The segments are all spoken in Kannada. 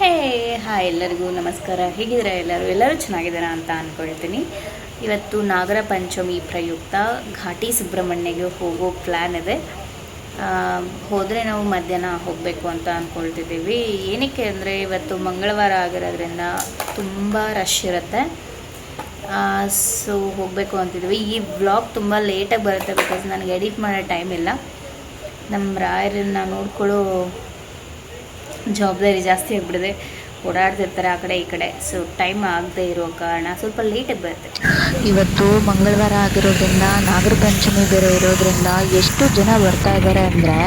ಹೇ, ಹಾಯ್ ಎಲ್ಲರಿಗೂ ನಮಸ್ಕಾರ. ಹೇಗಿದ್ದೀರಾ ಎಲ್ಲರೂ? ಎಲ್ಲರೂ ಚೆನ್ನಾಗಿದ್ದೀರಾ ಅಂತ ಅಂದ್ಕೊಳ್ತೀನಿ ಇವತ್ತು ನಾಗರ ಪಂಚಮಿ ಪ್ರಯುಕ್ತ ಘಾಟಿ ಸುಬ್ರಹ್ಮಣ್ಯಗೆ ಹೋಗೋ ಪ್ಲ್ಯಾನ್ ಇದೆ. ಹೋದರೆ ನಾವು ಮಧ್ಯಾಹ್ನ ಹೋಗಬೇಕು ಅಂತ ಅಂದ್ಕೊಳ್ತಿದ್ದೀವಿ ಏನಕ್ಕೆ ಅಂದರೆ ಇವತ್ತು ಮಂಗಳವಾರ ಆಗಿರೋದ್ರಿಂದ ತುಂಬ ರಶ್ ಇರುತ್ತೆ. ಸೊ ಹೋಗಬೇಕು ಅಂತಿದ್ದೀವಿ. ಈ ವ್ಲಾಗ್ ತುಂಬ ಲೇಟಾಗಿ ಬರುತ್ತೆ ಬಿಕಾಸ್ ನನಗೆ ಎಡಿಟ್ ಮಾಡೋ ಟೈಮ್ ಇಲ್ಲ. ನಮ್ಮ ರಾಯರನ್ನ ನೋಡ್ಕೊಳ್ಳೋ ಜವಾಬ್ದಾರಿ ಜಾಸ್ತಿ ಆಗಿಬಿಡಿದೆ ಓಡಾಡ್ತಿರ್ತಾರೆ ಆ ಕಡೆ ಈ ಕಡೆ. ಸೊ ಟೈಮ್ ಆಗದೆ ಇರೋ ಕಾರಣ ಸ್ವಲ್ಪ ಲೇಟಾಗಿ ಬರುತ್ತೆ. ಇವತ್ತು ಮಂಗಳವಾರ ಆಗಿರೋದ್ರಿಂದ ನಾಗರ ಪಂಚಮಿ ಬೇರೆ ಇರೋದ್ರಿಂದ ಎಷ್ಟು ಜನ ಬರ್ತಾ ಇದ್ದಾರೆ ಅಂದರೆ,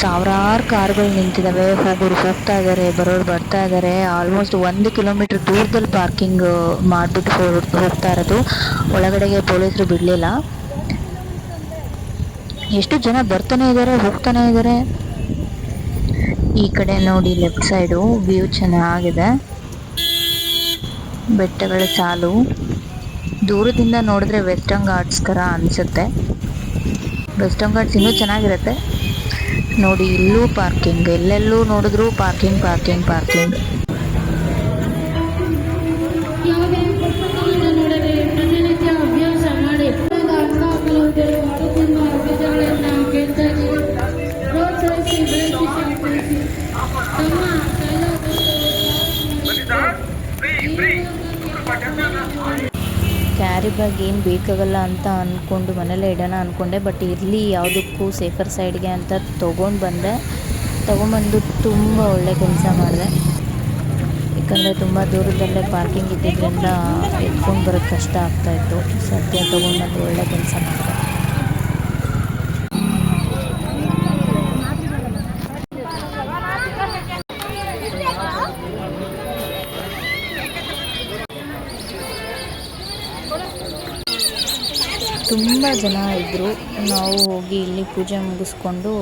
ಸಾವಿರಾರು ಕಾರ್ಗಳು ನಿಂತಿದ್ದಾವೆ ಹೋಗೋರು ಹೋಗ್ತಾ ಇದ್ದಾರೆ ಬರೋರು ಬರ್ತಾ ಇದ್ದಾರೆ ಆಲ್ಮೋಸ್ಟ್ ಒಂದು ಕಿಲೋಮೀಟ್ರ್ ದೂರದಲ್ಲಿ ಪಾರ್ಕಿಂಗ್ ಮಾಡಿಬಿಟ್ಟು ಹೋಗ್ತಾ ಇರೋದು. ಒಳಗಡೆಗೆ ಪೊಲೀಸರು ಬಿಡಲಿಲ್ಲ. ಎಷ್ಟು ಜನ ಬರ್ತಾನೆ ಇದ್ದಾರೆ ಹೋಗ್ತಾನೆ ಇದ್ದಾರೆ ಈ ಕಡೆ ನೋಡಿ ಲೆಫ್ಟ್ ಸೈಡು ವ್ಯೂ ಚೆನ್ನಾಗಿದೆ. ಬೆಟ್ಟಗಳ ಸಾಲು. ದೂರದಿಂದ ನೋಡಿದ್ರೆ ವೆಸ್ಟರ್ನ್ ಘಾಟ್ಸ್ ಥರ ಅನಿಸುತ್ತೆ. ವೆಸ್ಟರ್ನ್ ಘಾಟ್ಸ್ ಇನ್ನೂ ಚೆನ್ನಾಗಿರುತ್ತೆ. ನೋಡಿ ಇಲ್ಲೂ ಪಾರ್ಕಿಂಗ್ ಎಲ್ಲೆಲ್ಲೂ ನೋಡಿದ್ರು ಪಾರ್ಕಿಂಗ್ ಪಾರ್ಕಿಂಗ್ ಪಾರ್ಕಿಂಗ್ ಅಭ್ಯಾಸ ಮಾಡಿ. ಕ್ಯಾರಿ ಬ್ಯಾಗ್ ಏನು ಬೇಕಾಗಲ್ಲ ಅಂತ ಅಂದ್ಕೊಂಡು ಮನೇಲೇ ಇಡೋಣ ಅಂದ್ಕೊಂಡೆ ಬಟ್ ಇರಲಿ ಯಾವುದಕ್ಕೂ ಸೇಫರ್ ಸೈಡ್ಗೆ ಅಂತ ತೊಗೊಂಡು ಬಂದೆ. ತೊಗೊಂಬಂದು ತುಂಬ ಒಳ್ಳೆ ಕೆಲಸ ಮಾಡಿದೆ. ಯಾಕಂದರೆ ತುಂಬ ದೂರದಲ್ಲೇ ಪಾರ್ಕಿಂಗ್ ಇದ್ದಿದ್ದರಿಂದ ಎತ್ಕೊಂಡು ಬರೋಕ್ಕೆ ಕಷ್ಟ ಆಗ್ತಾಯಿತ್ತು ಸದ್ಯ ತೊಗೊಂಡ್ಬಂದು ಒಳ್ಳೆ ಕೆಲಸ ಮಾಡಿದೆ. ತುಂಬ ಜನ ಇದ್ದರು ನಾವು ಹೋಗಿ ಇಲ್ಲಿ ಪೂಜೆ ಮುಗಿಸ್ಕೊಂಡು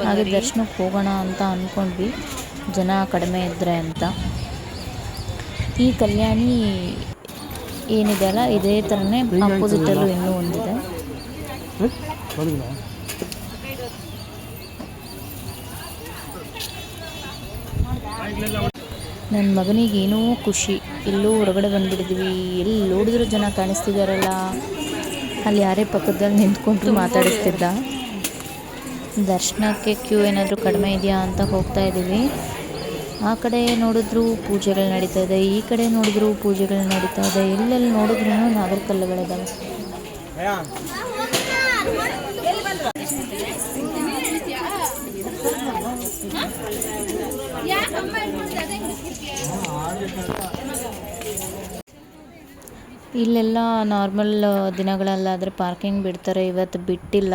ಹಾಗೆ ದರ್ಶನಕ್ಕೆ ಹೋಗೋಣ ಅಂತ ಅಂದ್ಕೊಂಡ್ವಿ ಜನ ಕಡಿಮೆ ಇದ್ದರೆ ಅಂತ. ಈ ಕಲ್ಯಾಣಿ ಏನಿದೆ ಅಲ್ಲ? ಇದೇ ಥರನೇ ಅಪೋಸಿಟಲ್ಲೂ ಇನ್ನೂ ಒಂದಿದೆ. ನನ್ನ ಮಗನಿಗೆ ಏನೋ ಖುಷಿ. ಎಲ್ಲೋ ಹೊರಗಡೆ ಬಂದ್ಬಿಟ್ಟಿದ್ವಿ. ಎಲ್ಲಿ ನೋಡಿದ್ರು ಜನ ಕಾಣಿಸ್ತಿದಾರಲ್ಲ. ಅಲ್ಲಿ ಯಾರೇ ಪಕ್ಕದಲ್ಲಿ ನಿಂತ್ಕೊಂಡು ಮಾತಾಡಿಸ್ತಿದ್ದ. ದರ್ಶನಕ್ಕೆ ಕ್ಯೂ ಏನಾದರೂ ಕಡಿಮೆ ಇದೆಯಾ ಅಂತ ಹೋಗ್ತಾ ಇದ್ದೀವಿ. ಆ ಕಡೆ ನೋಡಿದ್ರು ಪೂಜೆಗಳು ನಡೀತಾ ಇದೆ. ಈ ಕಡೆ ನೋಡಿದ್ರು ಪೂಜೆಗಳು ನಡೀತಾ ಇದೆ. ಎಲ್ಲೆಲ್ಲಿ ನೋಡಿದ್ರು ನಾಗರ ಇಲ್ಲೆಲ್ಲ ನಾರ್ಮಲ್ ದಿನಗಳಲ್ಲಾದರೆ ಪಾರ್ಕಿಂಗ್ ಬಿಡ್ತಾರೆ ಇವತ್ತು ಬಿಟ್ಟಿಲ್ಲ.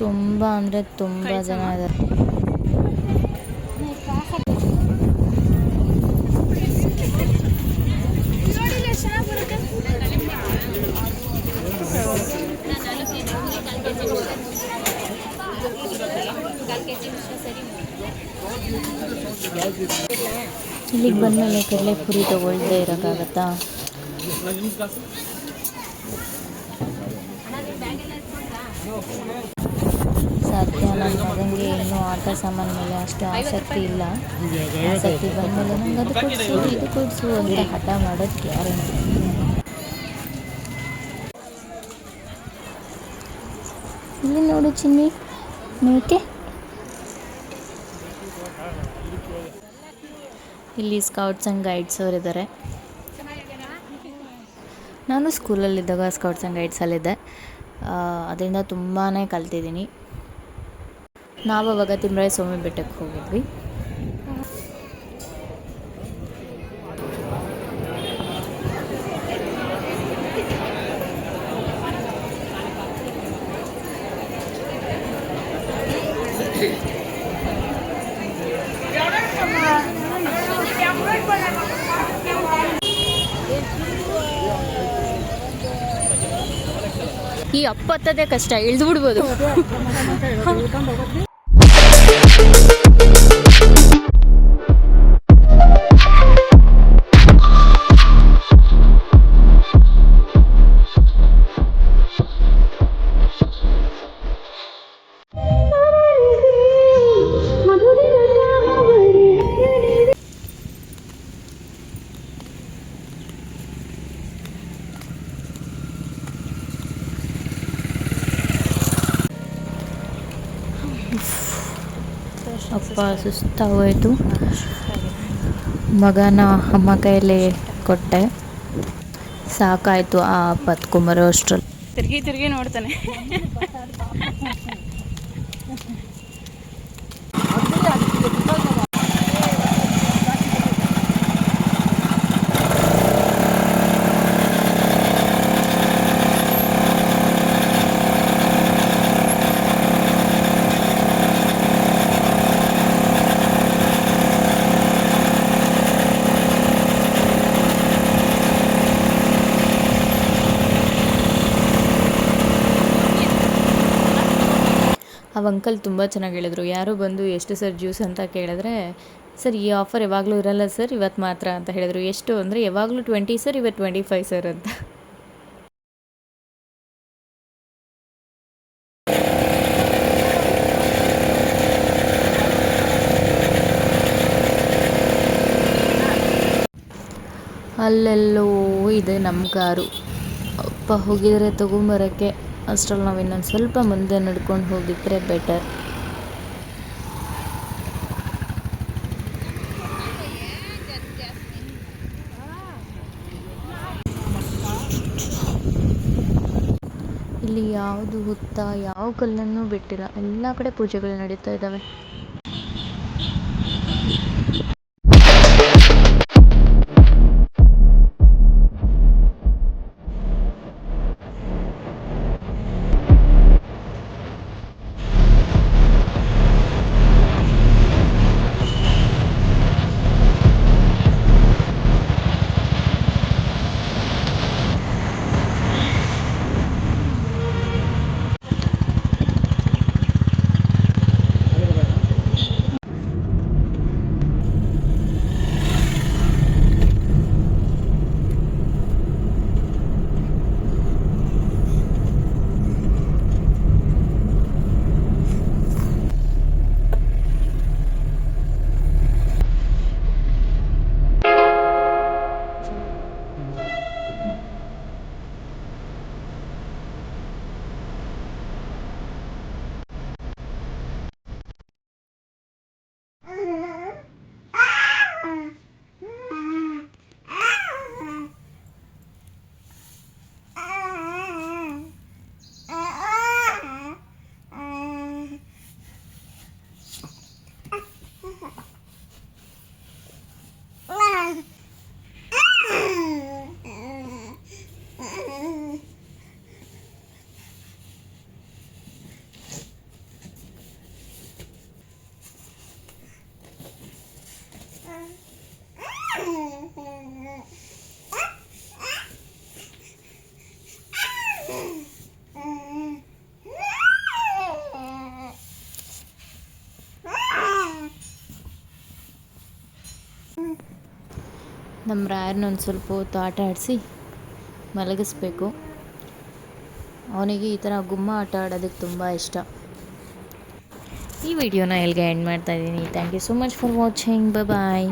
ತುಂಬ ಅಂದರೆ ತುಂಬ ಜನ ಇದ್ದಾರೆ. ಬಂದಮೇಲೆ ಕಡಲೆ ಪುರಿ ತೊಗೊಳ್ದೇ ಇರೋಕ್ಕಾಗತ್ತಾ? ಸಾಧ್ಯ ನನ್ನ ಮಗನಿಗೆ ಇನ್ನೂ ಆಟ ಸಾಮಾನು ಮೇಲೆ ಅಷ್ಟು ಆಸಕ್ತಿ ಇಲ್ಲ. ಆಸಕ್ತಿ ಬಂದಮೇಲೆ ನಂಗೆ ಅದು ಕೊಡಿಸು, ಇದು ಕೊಡಿಸು ಅಂತ ಹಠ ಮಾಡೋದು ಗ್ಯಾರಂಟಿ ಇಲ್ಲಿ ನೋಡು ಚಿನ್ನಿ, ಮೇಕೆ. ಇಲ್ಲಿ ಸ್ಕೌಟ್ಸ್ ಆ್ಯಂಡ್ ಗೈಡ್ಸ್ ಅವರಿದ್ದಾರೆ. ನಾನು ಸ್ಕೂಲಲ್ಲಿದ್ದಾಗ ಸ್ಕೌಟ್ಸ್ ಆ್ಯಂಡ್ ಗೈಡ್ಸಲ್ಲಿದ್ದೆ ಅದರಿಂದ ತುಂಬಾ ಕಲ್ತಿದ್ದೀನಿ. ನಾವು ಅವಾಗ ತಿಮ್ರಾಯ ಸ್ವಾಮಿ ಬೆಟ್ಟಕ್ಕೆ ಹೋಗಿದ್ವಿ. ಈ ಅಪ್ಪತ್ತದೇ ಕಷ್ಟ ಇಳಿದು ಬಿಡ್ಬೋದು. ಅಪ್ಪ ಸುಸ್ತಾಗೋಯಿತು. ಮಗನ ಅಮ್ಮ ಕೈಯಲ್ಲಿ ಕೊಟ್ಟೆ. ಸಾಕಾಯಿತು ಆ ಬತ್ಕೊಂಬರೋ ಅಷ್ಟ್ರಲ್ಲಿ. ತಿರುಗಿ ತಿರುಗಿ ನೋಡ್ತಾನೆ. ಅಂಕಲ್ ತುಂಬ ಚೆನ್ನಾಗಿ ಹೇಳಿದ್ರು. ಯಾರು ಬಂದು ಎಷ್ಟು ಸರ್ ಜ್ಯೂಸ್ ಅಂತ ಕೇಳಿದ್ರೆ, ಸರ್, ಈ ಆಫರ್ ಯಾವಾಗಲೂ ಇರಲ್ಲ ಸರ್ ಇವತ್ತು ಮಾತ್ರ ಅಂತ ಹೇಳಿದರು. ಎಷ್ಟು ಅಂದರೆ, ಯಾವಾಗಲೂ ಟ್ವೆಂಟಿ ಸರ್ ಇವತ್ತು ಟ್ವೆಂಟಿ ಫೈವ್ ಸರ್ ಅಂತ. ಅಲ್ಲೆಲ್ಲೋ ಇದೆ ನಮ್ಮ ಕಾರು. ಅಪ್ಪ ಹೋಗಿದರೆ ತೊಗೊಂಬರೋಕ್ಕೆ. ಅಷ್ಟರಲ್ಲಿ ನಾವು ಇನ್ನೊಂದು ಸ್ವಲ್ಪ ಮುಂದೆ ನಡ್ಕೊಂಡು ಹೋಗಿದ್ರೆ ಬೆಟರ್ ಇಲ್ಲಿ ಯಾವುದು ಹುತ್ತ, ಯಾವ ಕಲ್ಲನ್ನು ಬಿಟ್ಟಿಲ್ಲ, ಎಲ್ಲ ಕಡೆ ಪೂಜೆಗಳು ನಡೀತಾ ಇದ್ದಾವೆ. ನಮ್ಮ ರಾಯರ್ನ ಒಂದು ಸ್ವಲ್ಪ ಹೊತ್ತು ಆಟ ಆಡಿಸಿ ಮಲಗಿಸ್ಬೇಕು. ಅವನಿಗೆ ಈ ಥರ ಗುಮ್ಮ ಆಟ ಆಡೋದಕ್ಕೆ ತುಂಬ ಇಷ್ಟ. ಈ ವಿಡಿಯೋನ ಎಲ್ಲಿಗೆ ಎಂಡ್ ಮಾಡ್ತಾ ಇದ್ದೀನಿ. Thank you so much for watching bye